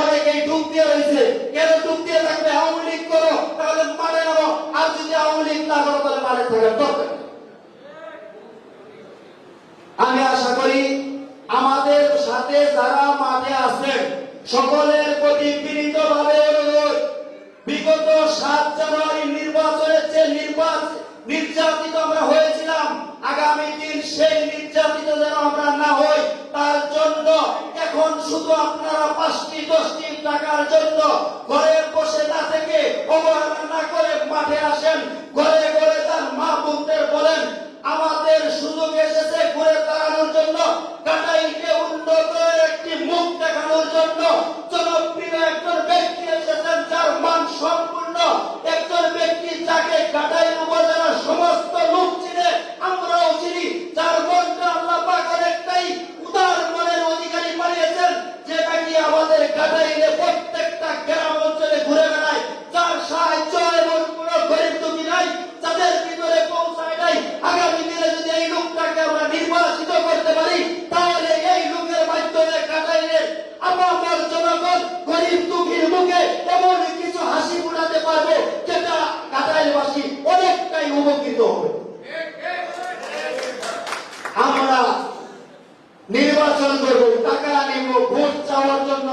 অনেকেই দিয়ে রয়েছে। কেন দিয়ে থাকবে? আওয়ামী লীগ করো, তাহলে মানে আর যদি আওয়ামী লীগ না করো, তাহলে মানে থাকার দরকার আমি আশা করি আমাদের সাথে যারা মাঠে আছেন, সকলের প্রতি বিনীত ভাবে অনুরোধ। বিগত সাত জানুয়ারি নির্বাচনের যে নির্বাচন নির্যাতিত আমরা হয়েছিলাম, আগামী দিন সেই নির্যাতিত যেন আমরা না হই, তার জন্য এখন শুধু আপনারা পাঁচটি দশটি টাকার জন্য ঘরে বসে থেকে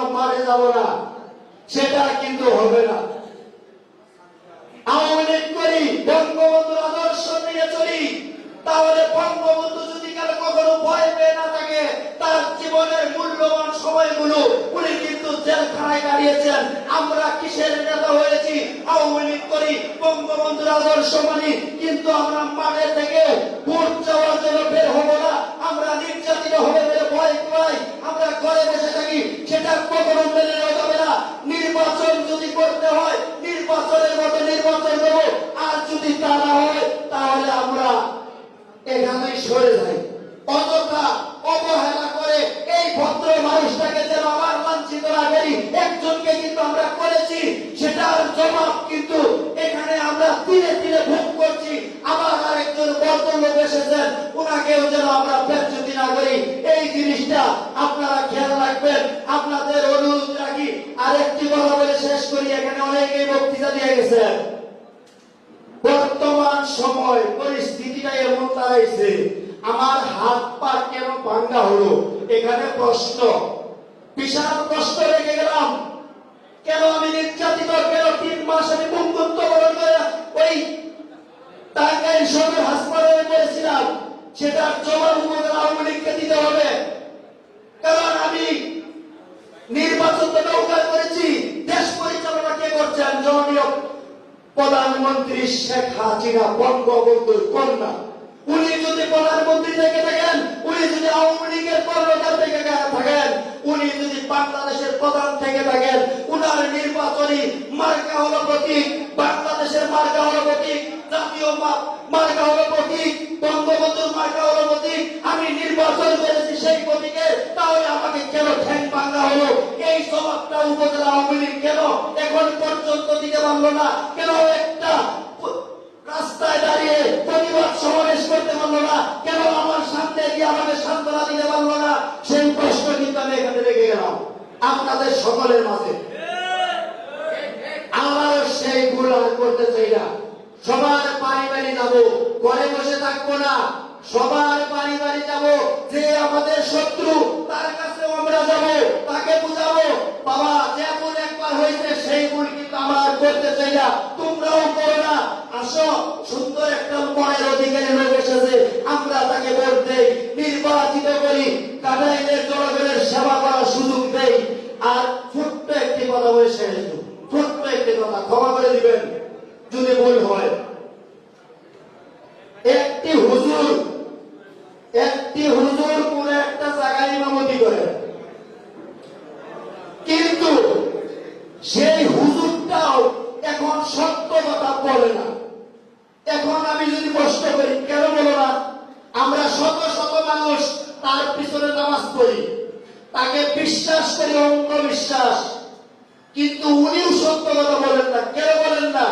মারে যাব না। সেটা কিন্তু হবে না। লীগ করি, বঙ্গবন্ধুর আদর্শ নিয়ে চলি। তাহলে বঙ্গবন্ধু যদি কাল কখনো ভয় পেয়ে না থাকে, তার জীবনের মূল্যবান সময়গুলো উনি কিন্তু জেলখানায় দাঁড়িয়েছেন আমরা কিসের নেতা হয়েছি? আওয়ামী লীগ করি, বঙ্গবন্ধুর আদর্শ মানি। কিন্তু আমরা মাঠে থেকে ভোট চাওয়ার জন্য বের হব না। একজনকে কিন্তু আমরা করেছি, সেটার জবাব কিন্তু এখানে আমরা ধীরে ধীরে ভোগ করছি। আবার আরেকজন ভদ্রলোক এসেছেন, ওনাকেও যেন আমরা ব্যর্থতি না করি এই জিনিসটা আপনারা খেয়াল রাখবেন। আপনাদের অনুরোধ রাখি, আরেকটি বলে শেষ করি, এখানে অনেকেই বক্তৃতা দিয়ে গেছেন। বর্তমান সময় পরিস্থিতিটা এমন দাঁড়াইছে, আমার হাত পা কেন ভাঙ্গা হলো? এখানে প্রশ্ন। বিশাল প্রশ্ন সদর হাসপাতালে করেছিলাম সেটার জবাব উপজেলা আওয়ামী লীগকে দিতে হবে। কারণ আমি নির্বাচন নৌকা করেছি, দেশ পরিচালনা কে করছেন জননীয় প্রধানমন্ত্রী শেখ হাসিনা, বঙ্গবন্ধুর কন্যা। উনি যদি প্রধানমন্ত্রী থেকে থাকেন, উনি যদি আওয়ামী লীগের কর্মকার থেকে থাকেন, উনি যদি বাংলাদেশের প্রধান থেকে থাকেন, উনার নির্বাচনী মার্কা হলো প্রতীক বঙ্গবন্ধুর মার্কা হলো প্রতীক। আমি নির্বাচন করেছি সেই প্রতীকে তাহলে আমাকে কেন ঠ্যাং ভাঙা হলো? এই জবাবটা উপজেলা আওয়ামী লীগ কেন এখন পর্যন্ত দিতে পারল না? কেন একটা রাস্তায় দাঁড়িয়ে প্রতিবাদ সমাবেশ করতে পারল না? কেন আমার সামনে গিয়ে আমাকে সান্ত্বনা দিতে পারল না? সেই প্রশ্ন কিন্তু আমি এখানে রেখে গেলাম। আপনাদের সকলের মাঝে। আমার সেই ভুল করতে চাই না। সবার বাড়ি বাড়ি যাব, ঘরে বসে থাকব না। সবার বাড়ি বাড়ি যাব, যে আমাদের শত্রু, তার কাছে আমরা যাব, তাকে বুঝাবো। বাবা, যেমন একবার হয়েছে, সেই ভুল কিন্তু আমার করতে চাই না। তোমরাও করো না। আসো, সুন্দর একটা মনের অধিকারী লোক এসেছে আমরা তাকে ভোট দেই নির্বাচিত করি কাটাইলের জনগণের সেবা করার সুযোগ দেই আর ছোট্ট একটি কথা বলে শেষ দেব। ছোট্ট একটি কথা ক্ষমা করে দিবেন যদি ভুল হয় একটি হুজুর একটি হুজুর কোন একটা জায়গায় ইমামতি করে। কিন্তু সেই হুজুরটাও এখন সত্য কথা বলে না। এখন আমি যদি প্রশ্ন করি, কেন বলো না? আমরা শত শত মানুষ তার পিছনে নামাজ পড়ি। তাকে বিশ্বাস করি, অন্ধবিশ্বাস। কিন্তু উনিও সত্য কথা বলেন না। কেন বলেন না?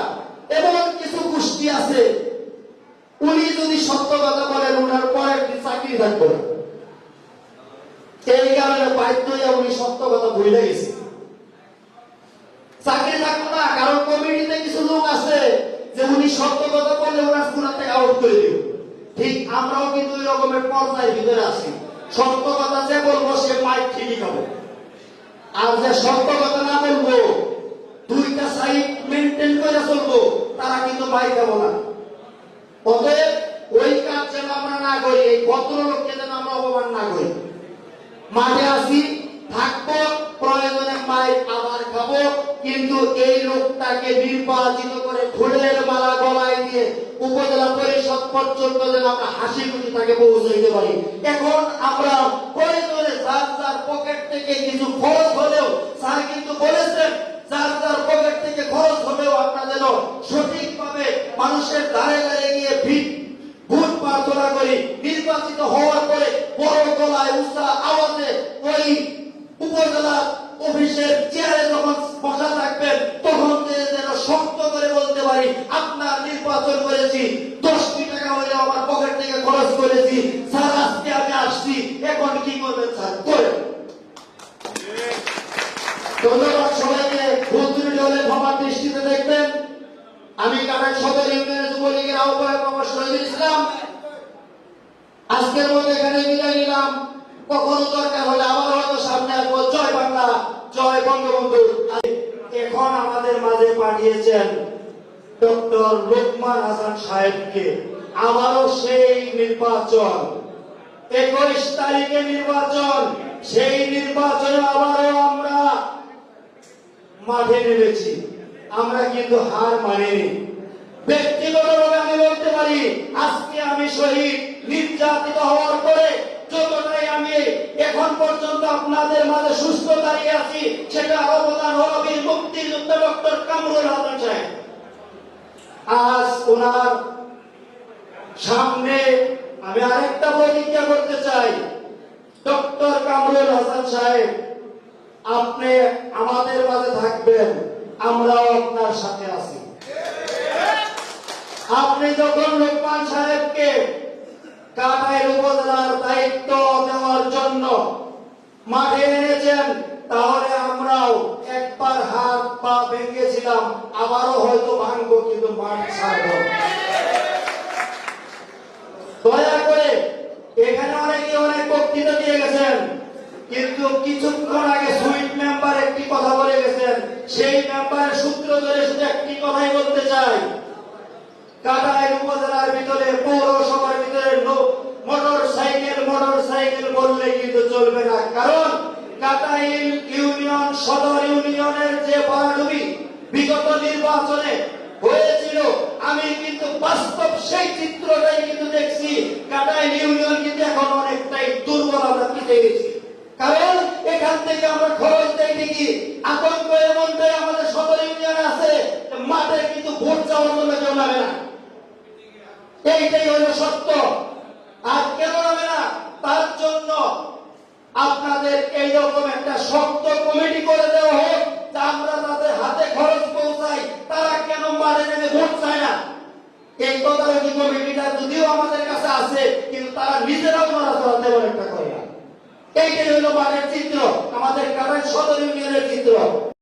এমন কিছু গোষ্ঠী আছে। উনি যদি সত্য কথা বলেন, উনার পরে একটি চাকরি থাকবে এই কারণে বাধ্য উনি সত্য কথা ভুলে গেছে। চাকরি থাকব না, কারণ কমিটিতে কিছু লোক আছে যে উনি সত্য কথা বললে ওরা স্কুলের থেকে আউট করে দিব। ঠিক আমরাও কিন্তু ওই রকমের পর্যায়ের ভিতরে আছি। সত্য কথা যে বলব, সে মাইক ঠিকই খাব আর যে সত্য কথা না বলব, দুইটা সাইড মেনটেন করে চলবো, তারা কিন্তু পাই খাব না। অতএব ওই কাজ যেন আমরা না করি, এই ভদ্রলোককে যেন আমরা অপমান না করি। মাঠে আসি থাকব প্রয়োজনে মাইক আবার খাব, কিন্তু এই লোকটাকে নির্বাচিত করে ফুলের মালা গলায় দিয়ে উপজেলা পরিষদ পর্যন্ত যেন আমরা হাসি খুশি তাকে পৌঁছাইতে পারি। এখন আমরা প্রয়োজনে যার যার পকেট থেকে কিছু খরচ হলেও, স্যার কিন্তু বলেছেন, যার যার পকেট থেকে খরচ হলেও আমরা যেন সঠিকভাবে মানুষের দ্বারে দ্বারে গিয়ে ভিড় ভোট প্রার্থনা করি, নির্বাচিত হওয়ার পরে বড় গলায় উচ্চা করেছি, দশ কোটি টাকা হলে আমার পকেট থেকে খরচ করেছি। স্যার, আজকে আমি আসছি। এখন কি করবেন স্যার? করেন ধন্যবাদ সবাইকে। দৃষ্টিতে দেখবেন। আমি কাটাক সদর ইউনিয়নের যুবলীগের আহ্বায়ক আমার শহীদুল ইসলাম। আজকের এখানে বিদায় নিলাম। কখনো দরকার হলে আবার হয়তো সামনে আসব। জয় বাংলা, জয় বঙ্গবন্ধু। এখন আমাদের মাঝে পাঠিয়েছেন ডক্টর লোকমান হাসান সাহেবকে আবারও সেই নির্বাচন। একুশ তারিখে নির্বাচন, সেই নির্বাচনে আবারও আমরা মাঠে নেমেছি। আমরা কিন্তু হার মানিনি। ব্যক্তিগতভাবে আমি বলতে পারি, আজকে আমি শহীদ, নির্যাতিত হওয়ার পরে যতটাই আমি এখন পর্যন্ত আপনাদের মাঝে সুস্থ দাঁড়িয়ে আছি, সেটা অবদান হল মুক্তিযুদ্ধ ডক্টর কামরুল হাসান সাহেব। আজ ওনার সামনে আমি আরেকটা প্রতিজ্ঞা করতে চাই। ডক্টর কামরুল হাসান সাহেব, আপনি আমাদের মাঝে থাকবেন, আমরাও আপনার সাথে আছি। আপনি যখন লোকমান সাহেবকে কাটাইল উপজেলার দায়িত্ব দেওয়ার জন্য মাঠে এনেছেন, তাহলে আমরাও একবার হাত পা ভেঙেছিলাম। আবারও হয়তো ভাঙবো, কিন্তু মাঠ ছাড়বো। দয়া করে, এখানে অনেকে অনেক বক্তৃতা দিয়ে গেছেন, কিন্তু কিছুক্ষণ আগে সুইট মেম্বার একটি কথা বলে গেছেন। সেই মেম্বারের সূত্র ধরে শুধু একটি কথাই বলতে চাই। কাটাইল উপজেলার ভিতরে, পৌরসভার ভিতরে মোটর সাইকেল মোটর সাইকেল বললে কিন্তু চলবে না। কারণ কাটাইল ইউনিয়ন, সদর ইউনিয়নের যে বরাডুবি বিগত নির্বাচনে হয়েছিল। আমি কিন্তু বাস্তব সেই চিত্রটাই কিন্তু দেখছি। কাটাইল ইউনিয়ন কিন্তু এখন অনেকটাই দুর্বল আমরা পিছিয়ে গেছি। কারণ এখান থেকে আমরা খরচ দেই দেখি আতঙ্ক এমনটাই আমাদের সদর ইউনিয়নে আছে মাঠে কিন্তু ভোট চাওয়ার জন্য কেউ নামে না। এইটাই হলো সত্য। আর কেন নামে না? তার জন্য আপনাদের এইরকম একটা শক্ত এই তদারকি কমিটিটা যদিও আমাদের কাছে আছে, কিন্তু তারা নিজেরাও নড়াচড়া তেমন একটা করে না এইটাই হলো বাড়ির চিত্র, আমাদের কারণ সদর ইউনিয়নের চিত্র।